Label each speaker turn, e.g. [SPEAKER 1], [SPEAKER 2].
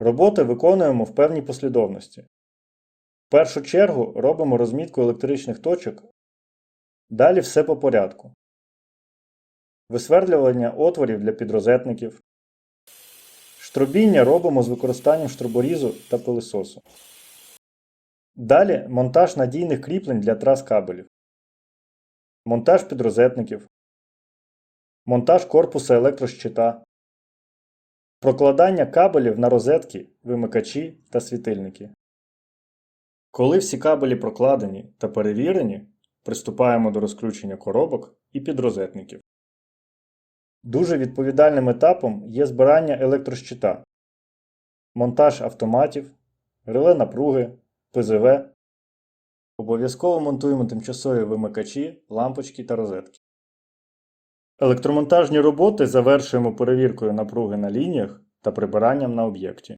[SPEAKER 1] Роботи виконуємо в певній послідовності. В першу чергу робимо розмітку електричних точок, далі все по порядку. Висверлювання отворів для підрозетників. Штробіння робимо з використанням штроборізу та пилисосу. Далі монтаж надійних кріплень для трас кабелів. Монтаж підрозетників. Монтаж корпуса електрощита. Прокладання кабелів на розетки, вимикачі та світильники. Коли всі кабелі прокладені та перевірені, приступаємо до розключення коробок і підрозетників. Дуже відповідальним етапом є збирання електрощита, монтаж автоматів, реле напруги, ПЗВ. Обов'язково монтуємо тимчасові вимикачі, лампочки та розетки. Електромонтажні роботи завершуємо перевіркою напруги на лініях та прибиранням на об'єкті.